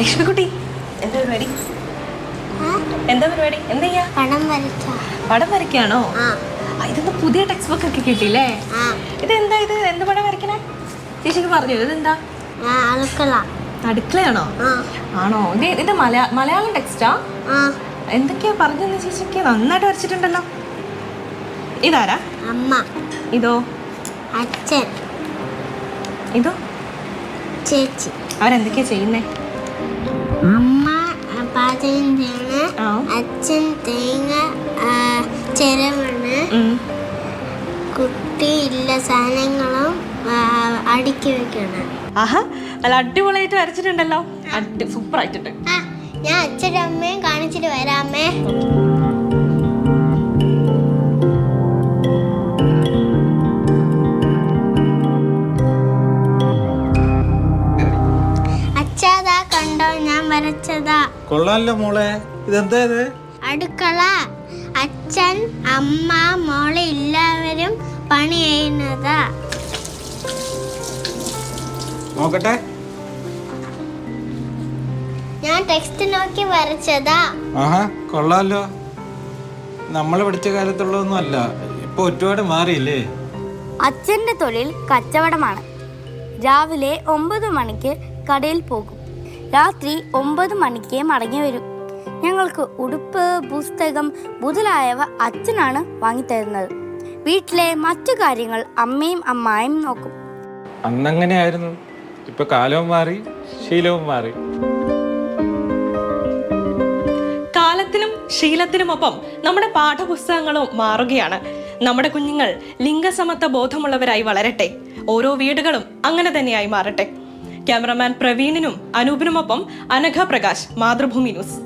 എന്താ പരിപാടി? എന്താ പരിപാടി? എന്താ ചെയ്യാ? പടം വരയ്ക്കാ. പടം വരയ്ക്കാണോ? ആ, പുതിയ ടെക്സ്റ്റ് ബുക്ക് ഒക്കെ കിട്ടിയില്ലേ ഇത് എന്താ ഇത്? എന്ത് പടം വരയ്ക്കണേ? ചേച്ചിക്ക് പറഞ്ഞു ഇതെന്താ? അടുക്കള. അടുക്കളയാണോ? ആണോ? ഇത് ഇത് മലയാ മലയാളം ടെക്സ്റ്റാ എന്തൊക്കെയാ പറഞ്ഞെന്ന് ചേച്ചിക്ക്? നന്നായിട്ട് വരച്ചിട്ടുണ്ടല്ലോ. ഇതാരാ? അമ്മ. ഇതോ? അച്ഛൻ. ഇതോ? ചേച്ചി. അവരെന്തൊക്കെയാ ചെയ്യുന്നേ? അമ്മ പാചകം ചെയ്യണ് അച്ഛൻ തേങ്ങ ചിരവണ്. കുട്ടി ഇല്ല സാധനങ്ങളും അടുക്കി വെക്കണം. ആഹാ നല്ല അടിപൊളിയായിട്ട് വരച്ചിട്ടുണ്ടല്ലോ. സൂപ്പർ ആയിട്ടുണ്ട് ഞാൻ അച്ഛനും അമ്മയും കാണിച്ചിട്ട് വരാമേ വരച്ചതാ. കൊള്ളാല്ലോ മോളെ. ഇതെന്താ ഇത്? അടുക്കള. അച്ഛൻ അമ്മ മോളെ എല്ലാവരും പണി ചെയ്യുന്നതാ. നോക്കട്ടെ. ഞാൻ ടെക്സ്റ്റ് നോക്കി വരച്ചതാ. ആഹാ കൊള്ളാലോ. നമ്മൾ പഠിച്ച കാലത്തുള്ളതൊന്നും അല്ല. ഇപ്പൊ ഒരുപാട് മാറിയില്ലേ? അച്ഛന്റെ തൊഴിൽ കച്ചവടമാണ്. രാവിലെ ഒമ്പത് മണിക്ക് കടയിൽ പോകും. രാത്രി ഒമ്പത് മണിക്ക് മടങ്ങി വരും. ഞങ്ങൾക്ക് ഉടുപ്പ് പുസ്തകം മുതലായവ അച്ഛനാണ് വാങ്ങിത്തരുന്നത്. വീട്ടിലെ മറ്റു കാര്യങ്ങൾ അമ്മയും അമ്മായും നോക്കും. അന്നങ്ങനെ ആയിരുന്നു ഇപ്പൊ കാലവും മാറി ശീലവും മാറി. കാലത്തിനും ശീലത്തിനുമൊപ്പം നമ്മുടെ പാഠപുസ്തകങ്ങളും മാറുകയാണ്. നമ്മുടെ കുഞ്ഞുങ്ങൾ ലിംഗസമത്വ ബോധമുള്ളവരായി വളരട്ടെ. ഓരോ വീടുകളും അങ്ങനെ തന്നെയായി മാറട്ടെ. ക്യാമറമാൻ പ്രവീണിനും അനൂപിനുമൊപ്പം അനഘ പ്രകാശ് മാതൃഭൂമി ന്യൂസ്.